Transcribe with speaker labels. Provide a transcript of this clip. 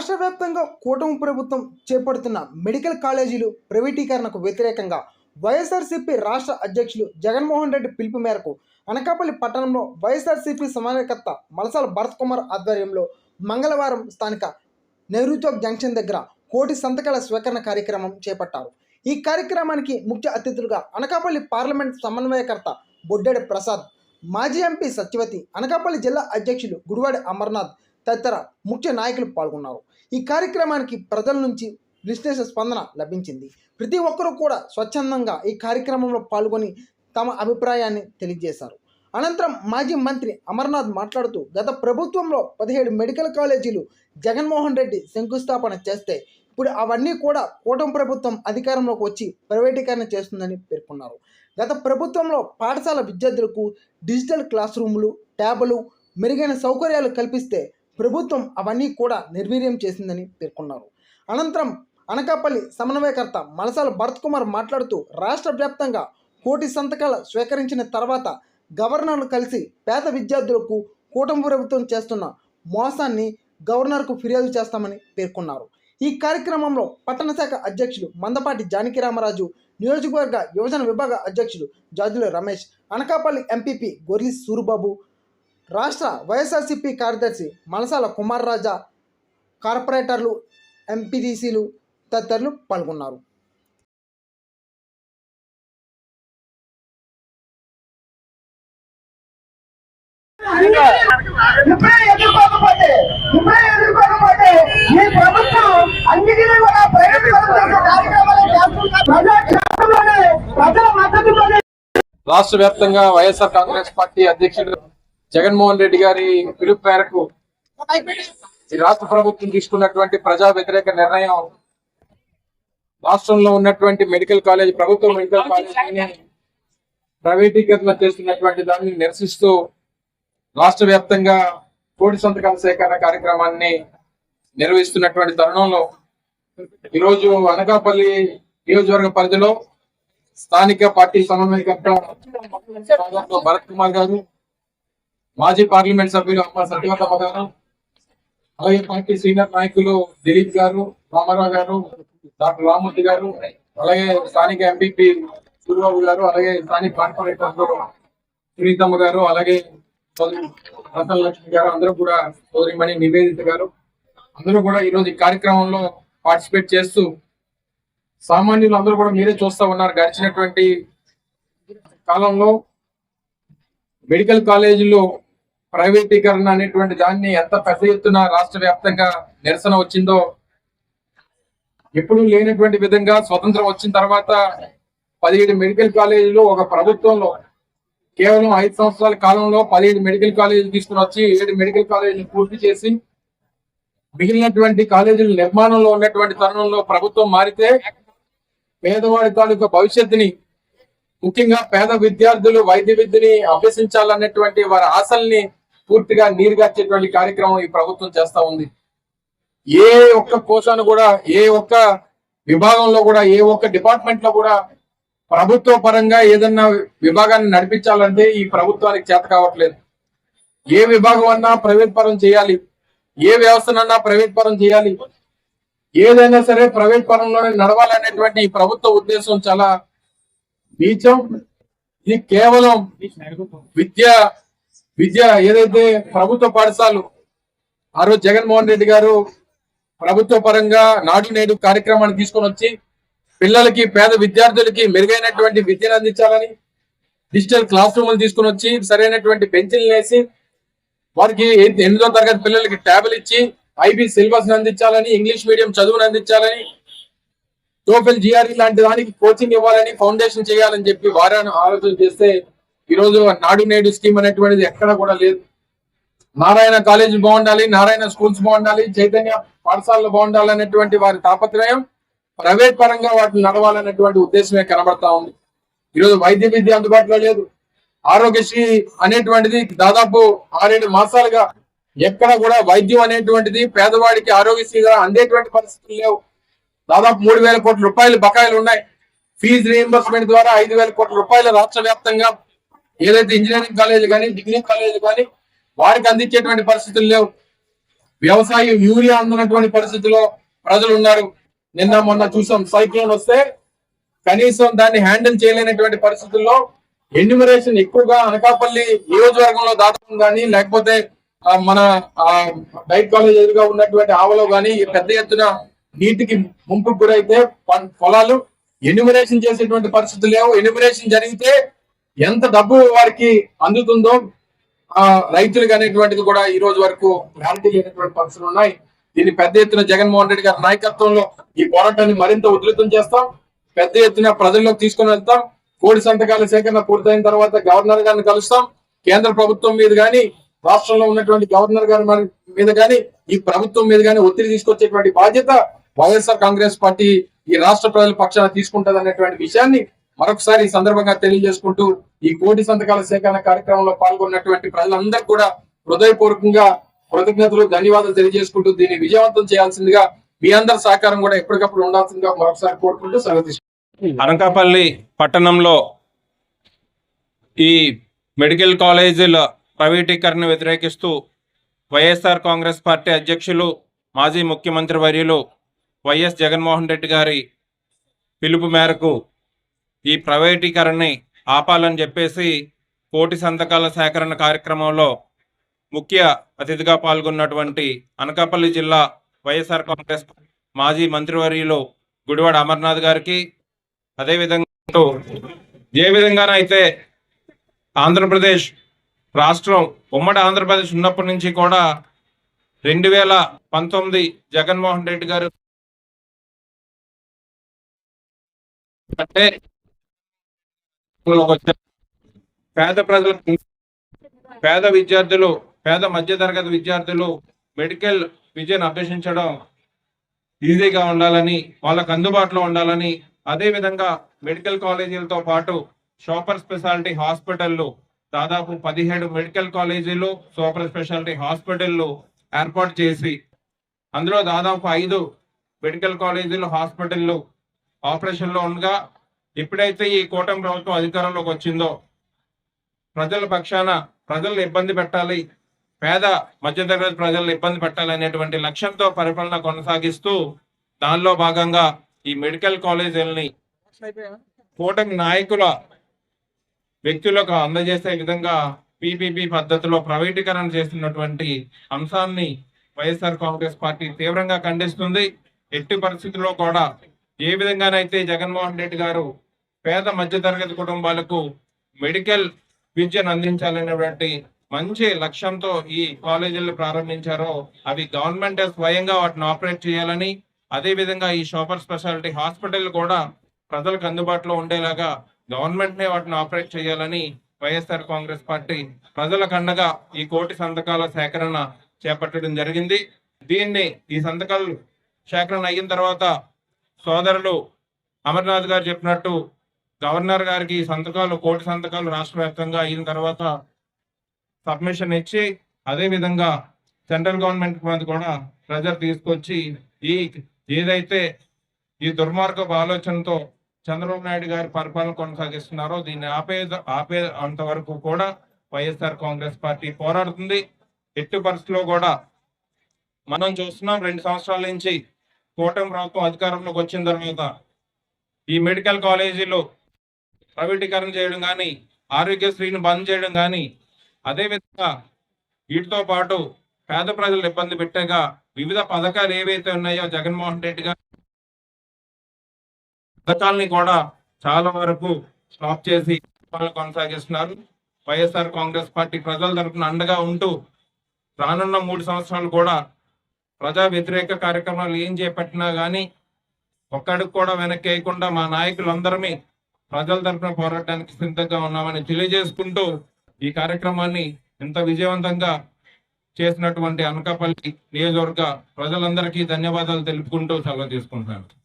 Speaker 1: ఏపీలో కూటమి ప్రభుత్వం చేపడుతున్న మెడికల్ కాలేజీలు ప్రైవేటీకరణకు వ్యతిరేకంగా వైఎస్ఆర్సీపీ రాష్ట్ర అధ్యక్షులు జగన్మోహన్ రెడ్డి పిలుపు మేరకు అనకాపల్లి పట్టణంలో వైఎస్ఆర్సీపీ సమన్వయకర్త మలసాల భరత్ కుమార్ ఆధ్వర్యంలో మంగళవారం స్థానిక నెహ్రూచౌక్ జంక్షన్ దగ్గర కోటి సంతకాల స్వీకరణ కార్యక్రమం చేపట్టారు. ఈ కార్యక్రమానికి ముఖ్య అతిథులుగా అనకాపల్లి పార్లమెంట్ సమన్వయకర్త బొడ్డెడి ప్రసాద్ మాజీ ఎంపీ సత్యవతి అనకాపల్లి జిల్లా అధ్యక్షులు గుడివాడి అమర్నాథ్ తదితర ముఖ్య నాయకులు పాల్గొన్నారు. ఈ కార్యక్రమానికి ప్రజల నుంచి విశ్లేష స్పందన లభించింది. ప్రతి ఒక్కరూ కూడా స్వచ్ఛందంగా ఈ కార్యక్రమంలో పాల్గొని తమ అభిప్రాయాన్ని తెలియజేశారు. అనంతరం మాజీ మంత్రి అమర్నాథ్ మాట్లాడుతూ గత ప్రభుత్వంలో పదిహేడు మెడికల్ కాలేజీలు జగన్మోహన్ రెడ్డి శంకుస్థాపన చేస్తే ఇప్పుడు అవన్నీ కూడా కూటమి ప్రభుత్వం అధికారంలోకి వచ్చి ప్రైవేటీకరణ చేస్తుందని పేర్కొన్నారు. గత ప్రభుత్వంలో పాఠశాల విద్యార్థులకు డిజిటల్ క్లాస్ రూములు ట్యాబులు మెరుగైన సౌకర్యాలు కల్పిస్తే ప్రభుత్వం అవన్నీ కూడా నిర్వీర్యం చేసిందని పేర్కొన్నారు. అనంతరం అనకాపల్లి సమన్వయకర్త మలసాల భరత్ కుమార్ మాట్లాడుతూ రాష్ట్ర వ్యాప్తంగా కోటి సంతకాలు స్వీకరించిన తర్వాత గవర్నర్ను కలిసి పేద విద్యార్థులకు కూటమి ప్రభుత్వం చేస్తున్న మోసాన్ని గవర్నర్కు ఫిర్యాదు చేస్తామని పేర్కొన్నారు. ఈ కార్యక్రమంలో పట్టణ శాఖ అధ్యక్షులు మందపాటి జానకి రామరాజు నియోజకవర్గ యువజన విభాగ అధ్యక్షులు జాజుల రమేష్ అనకాపల్లి ఎంపీపీ గొర్లి సూరుబాబు రాష్ట్ర వైఎస్ఆర్సీపీ కార్యదర్శి మలసాల కుమార్ రాజా కార్పొరేటర్లు ఎంపీటీసీలు తదితరులు పాల్గొన్నారు.
Speaker 2: ఇప్పుడే ఎదుర్కోకపోతే ఇప్పుడే ఎదుర్కోకపోతే ఈ ప్రభుత్వం అన్నిటినీ కూడా ప్రైవేట్ చేసే కార్యక్రమాలు చేస్తున్న ప్రజాక్షేత్రంలోనే ప్రజల మద్దతుతోనే
Speaker 3: రాష్ట్ర వ్యాప్తంగా వైఎస్ఆర్ కాంగ్రెస్ పార్టీ అధ్యక్షుడు జగన్మోహన్ రెడ్డి గారి పిలుపు మేరకు ఈ రాష్ట్ర ప్రభుత్వం తీసుకున్నటువంటి ప్రజా వ్యతిరేక నిర్ణయం రాష్ట్రంలో ఉన్నటువంటి మెడికల్ కాలేజ్ ప్రభుత్వ మెడికల్ కాలేజీని ప్రైవేటీకరణ చేస్తున్నటువంటి దాన్ని నిరసిస్తూ రాష్ట్ర వ్యాప్తంగా కోటి సంతకాల సేకరణ కార్యక్రమాన్ని నిర్వహిస్తున్నటువంటి తరుణంలో ఈరోజు అనకాపల్లి నియోజకవర్గ పరిధిలో స్థానిక పార్టీ సమన్వయకర్త భరత్ కుమార్ గారు మాజీ పార్లమెంట్ సభ్యులు అమ్మ సత్యవతమ్మ గారు అలాగే పార్టీ సీనియర్ నాయకులు దిలీప్ గారు రామారావు గారు డాక్టర్ రామూర్తి గారు అలాగే స్థానిక ఎంపీపీ సూర్యబాబు గారు అలాగే స్థానిక కార్పొరేటర్లు సునీతమ్మ గారు అలాగే సోదరి రతన లక్ష్మి గారు అందరూ కూడా సోదరిమణి నివేదిత గారు. అందరూ కూడా ఈరోజు ఈ కార్యక్రమంలో పార్టిసిపేట్ చేస్తూ సామాన్యులు అందరూ కూడా మీరే చూస్తా ఉన్నారు. గడిచినటువంటి కాలంలో మెడికల్ కాలేజీలో ప్రైవేటీకరణ అనేటువంటి దాన్ని ఎంత పెద్ద ఎత్తున రాష్ట్ర వ్యాప్తంగా నిరసన వచ్చిందో ఎప్పుడూ లేనటువంటి విధంగా స్వతంత్రం వచ్చిన తర్వాత పదిహేడు మెడికల్ కాలేజీలు ఒక ప్రభుత్వంలో కేవలం ఐదు సంవత్సరాల కాలంలో పదిహేడు మెడికల్ కాలేజీలు తీసుకుని వచ్చి ఏడు మెడికల్ కాలేజీలు పూర్తి చేసి మిగిలినటువంటి కాలేజీల నిర్మాణంలో ఉన్నటువంటి తరుణంలో ప్రభుత్వం మారితే పేదవాడి తాలూకా భవిష్యత్తుని ముఖ్యంగా పేద విద్యార్థులు వైద్య విద్యని అభ్యసించాలన్నటువంటి వారి ఆశల్ని పూర్తిగా నీరుగార్చేటువంటి కార్యక్రమం ఈ ప్రభుత్వం చేస్తా ఉంది. ఏ ఒక్క కోశాన్ని కూడా ఏ ఒక్క విభాగంలో కూడా ఏ ఒక్క డిపార్ట్మెంట్లో కూడా ప్రభుత్వ పరంగా ఏదన్నా విభాగాన్ని నడిపించాలంటే ఈ ప్రభుత్వానికి చేత కావట్లేదు. ఏ విభాగం అన్నా ప్రైవేట్ పరం చేయాలి. ఏ వ్యవస్థనన్నా ప్రైవేట్ పరం చేయాలి. ఏదైనా సరే ప్రైవేట్ పరంలోనే నడవాలనేటువంటి ఈ ప్రభుత్వ ఉద్దేశం చాలా నీచం ఇది కేవలం విద్య విద్య ఏదైతే ప్రభుత్వ పాఠశాలలు ఆ రోజు జగన్మోహన్ రెడ్డి గారు ప్రభుత్వ పరంగా నాడు నేడు కార్యక్రమాన్ని తీసుకొని వచ్చి పిల్లలకి పేద విద్యార్థులకి మెరుగైనటువంటి విద్యను అందించాలని డిజిటల్ క్లాస్ రూమ్లు తీసుకొని వచ్చి సరైనటువంటి బెంచ్లు వేసి వారికి ఎనిమిదో తరగతి పిల్లలకి ట్యాబ్లు ఇచ్చి ఐబీ సిలబస్ అందించాలని ఇంగ్లీష్ మీడియం చదువును అందించాలని టోఫెల్ జిఆర్ఈ లాంటి దానికి కోచింగ్ ఇవ్వాలని ఫౌండేషన్ చేయాలని చెప్పి వారాన్ని ఆలోచన చేస్తే ఈ రోజు నాడు నేడు స్కీమ్ అనేటువంటిది ఎక్కడ కూడా లేదు. నారాయణ కాలేజ్ బాగుండాలి నారాయణ స్కూల్స్ బాగుండాలి చైతన్య పాఠశాలలు బాగుండాలి అనేటువంటి వారి తాపత్రయం ప్రైవేట్ పరంగా వాటిని నడవాలనేటువంటి ఉద్దేశమే కనబడతా ఉంది. ఈరోజు వైద్య విద్య అందుబాటులో లేదు. ఆరోగ్యశ్రీ అనేటువంటిది దాదాపు ఆరేడు మాసాలుగా ఎక్కడ కూడా వైద్యం అనేటువంటిది పేదవాడికి ఆరోగ్యశ్రీగా అందేటువంటి పరిస్థితులు లేవు. దాదాపు మూడు వేల కోట్ల రూపాయలు బకాయిలు ఉన్నాయి. ఫీజు రీఎంబర్స్మెంట్ ద్వారా ఐదు వేల కోట్ల రూపాయలు రాష్ట్ర వ్యాప్తంగా ఏదైతే ఇంజనీరింగ్ కాలేజ్ కానీ డిగ్రీ కాలేజ్ కానీ వారికి అందించేటువంటి పరిస్థితులు లేవు. వ్యవసాయం యూరియా అందినటువంటి పరిస్థితిలో ప్రజలు ఉన్నారు. నిన్న మొన్న చూసాం సైక్లోన్ వస్తే కనీసం దాన్ని హ్యాండిల్ చేయలేనటువంటి పరిస్థితుల్లో ఎన్యూమరేషన్ ఎక్కువగా అనకాపల్లి నియోజకవర్గంలో దాటం కానీ లేకపోతే ఆ, మన డైట్ కాలేజ్ ఎదురుగా ఉన్నటువంటి ఆవలో కానీ పెద్ద ఎత్తున నీటికి ముంపుకు గురైతే పొలాలు ఎన్యూమరేషన్ చేసేటువంటి పరిస్థితులు లేవు. ఎన్యూమరేషన్ జరిగితే ఎంత డబ్బు వారికి అందుతుందో ఆ రైతులకు అనేటువంటిది కూడా ఈ రోజు వరకు క్లారిటీ లేనటువంటి పరిస్థితులు ఉన్నాయి. దీన్ని పెద్ద ఎత్తున జగన్మోహన్ రెడ్డి గారి నాయకత్వంలో ఈ పోరాటాన్ని మరింత ఉధృతం చేస్తాం. పెద్ద ఎత్తున ప్రజల్లోకి తీసుకొని వెళ్తాం. కోడి సంతకాల సేకరణ పూర్తయిన తర్వాత గవర్నర్ గారిని కలుస్తాం. కేంద్ర ప్రభుత్వం మీద కానీ రాష్ట్రంలో ఉన్నటువంటి గవర్నర్ గారి మీద కానీ ఈ ప్రభుత్వం మీద కానీ ఒత్తిడి తీసుకొచ్చేటువంటి బాధ్యత వైఎస్ఆర్ కాంగ్రెస్ పార్టీ ఈ రాష్ట్ర ప్రజల పక్షాన తీసుకుంటది అనేటువంటి విషయాన్ని మరొకసారి ఈ సందర్భంగా తెలియజేసుకుంటూ ఈ కోటి సంతకాల సేకరణ కార్యక్రమంలో పాల్గొన్నటువంటి ప్రజలందరూ కూడా హృదయపూర్వకంగా కృతజ్ఞతలు ధన్యవాదాలు తెలియజేసుకుంటూ దీన్ని విజయవంతం చేయాల్సిందిగా మీ అందరి సహకారం కూడా ఎప్పటికప్పుడు ఉండాల్సిందిగా మరొకసారి కోరుకుంటూ సెలవు
Speaker 4: అనకాపల్లి పట్టణంలో ఈ మెడికల్ కాలేజీల ప్రైవేటీకరణ వ్యతిరేకిస్తూ వైఎస్ఆర్ కాంగ్రెస్ పార్టీ అధ్యక్షులు మాజీ ముఖ్యమంత్రి వర్యులు వైఎస్ జగన్మోహన్ రెడ్డి గారి పిలుపు మేరకు ఈ ప్రైవేటీకరణని ఆపాలని చెప్పేసి కోటి సంతకాల సేకరణ కార్యక్రమంలో ముఖ్య అతిథిగా పాల్గొన్నటువంటి అనకాపల్లి జిల్లా వైఎస్ఆర్ కాంగ్రెస్ మాజీ మంత్రివర్యులు గుడివాడ అమర్నాథ్ గారికి అదేవిధంగా ఏ విధంగానైతే ఆంధ్రప్రదేశ్ రాష్ట్రం ఉమ్మడి ఆంధ్రప్రదేశ్ ఉన్నప్పటి నుంచి కూడా రెండు వేల పంతొమ్మిది జగన్మోహన్ రెడ్డి గారు అంటే పేద ప్రజలకు పేద విద్యార్థులు పేద మధ్యతరగతి విద్యార్థులు మెడికల్ విద్యను అభ్యసించడం ఈజీగా ఉండాలని వాళ్ళకు అందుబాటులో ఉండాలని అదే విధంగా మెడికల్ కాలేజీలతో పాటు సూపర్ స్పెషాలిటీ హాస్పిటల్లు దాదాపు పదిహేడు మెడికల్ కాలేజీలు సూపర్ స్పెషాలిటీ హాస్పిటల్లు ఏర్పాటు చేసి అందులో దాదాపు ఐదు మెడికల్ కాలేజీలు హాస్పిటల్లు ఆపరేషన్లో ఉండగా ఎప్పుడైతే ఈ కూటమి ప్రభుత్వం అధికారంలోకి వచ్చిందో ప్రజల పక్షాన ప్రజలను ఇబ్బంది పెట్టాలి పేద మధ్యతరగతి ప్రజలను ఇబ్బంది పెట్టాలి అనేటువంటి లక్ష్యంతో పరిపాలన కొనసాగిస్తూ దానిలో భాగంగా ఈ మెడికల్ కాలేజీలని కూటమి నాయకుల వ్యక్తులకు అందజేసే విధంగా పిపిపి పద్ధతిలో ప్రైవేటీకరణ చేస్తున్నటువంటి అంశాన్ని వైఎస్ఆర్ కాంగ్రెస్ పార్టీ తీవ్రంగా ఖండిస్తుంది. ఎట్టి పరిస్థితుల్లో కూడా ఏ విధంగానైతే జగన్మోహన్ రెడ్డి గారు పేద మధ్యతరగతి కుటుంబాలకు మెడికల్ విద్యను అందించాలనేటువంటి మంచి లక్ష్యంతో ఈ కాలేజీలు ప్రారంభించారో అవి గవర్నమెంట్ స్వయంగా వాటిని ఆపరేట్ చేయాలని అదే విధంగా ఈ సూపర్ స్పెషాలిటీ హాస్పిటల్ కూడా ప్రజలకు అందుబాటులో ఉండేలాగా గవర్నమెంట్ నే వాటిని ఆపరేట్ చేయాలని వైఎస్ఆర్ కాంగ్రెస్ పార్టీ ప్రజలకు అండగా ఈ కోటి సంతకాల సేకరణ చేపట్టడం జరిగింది. దీన్ని ఈ సంతకాలు సేకరణ అయిన తర్వాత సోదరులు అమర్నాథ్ గారు చెప్పినట్టు గవర్నర్ గారికి సంతకాలు కోటి సంతకాలు రాష్ట్ర వ్యాప్తంగా అయిన తర్వాత సబ్మిషన్ ఇచ్చి అదేవిధంగా సెంట్రల్ గవర్నమెంట్ మీద కూడా ప్రెజర్ తీసుకొచ్చి ఈ ఏదైతే ఈ దుర్మార్గపు ఆలోచనతో చంద్రబాబు నాయుడు గారి పరిపాలన కొనసాగిస్తున్నారో దీన్ని ఆపే ఆపే అంతవరకు కూడా వైఎస్ఆర్ కాంగ్రెస్ పార్టీ పోరాడుతుంది. ఎట్టి పరిస్థితుల్లో కూడా మనం చూస్తున్నాం రెండు సంవత్సరాల నుంచి కూటమి ప్రభుత్వం అధికారంలోకి వచ్చిన తర్వాత ఈ మెడికల్ కాలేజీలు ప్రైవేటీకరణ చేయడం కానీ ఆరోగ్యశ్రీని బంద్ చేయడం కానీ అదేవిధంగా వీటితో పాటు పేద ప్రజలు ఇబ్బంది పెట్టగా వివిధ పథకాలు ఏవైతే ఉన్నాయో జగన్మోహన్ రెడ్డి గారు పథకాలని కూడా చాలా వరకు స్టాప్ చేసి కొనసాగిస్తున్నారు. వైఎస్ఆర్ కాంగ్రెస్ పార్టీ ప్రజల తరపున అండగా ఉంటూ రానున్న మూడు సంవత్సరాలు కూడా ప్రజా వ్యతిరేక కార్యక్రమాలు ఏం చేపట్టినా కానీ ఒక్కడికి కూడా వెనక్కి వేయకుండా మా నాయకులందరమీ ప్రజల తరఫున పోరాటానికి సిద్ధంగా ఉన్నామని తెలియజేసుకుంటూ ఈ కార్యక్రమాన్ని ఇంత విజయవంతంగా చేసినటువంటి అనకాపల్లి నియోజకవర్గ ప్రజలందరికీ ధన్యవాదాలు తెలుపుకుంటూ సెలవు తీసుకుంటున్నాను.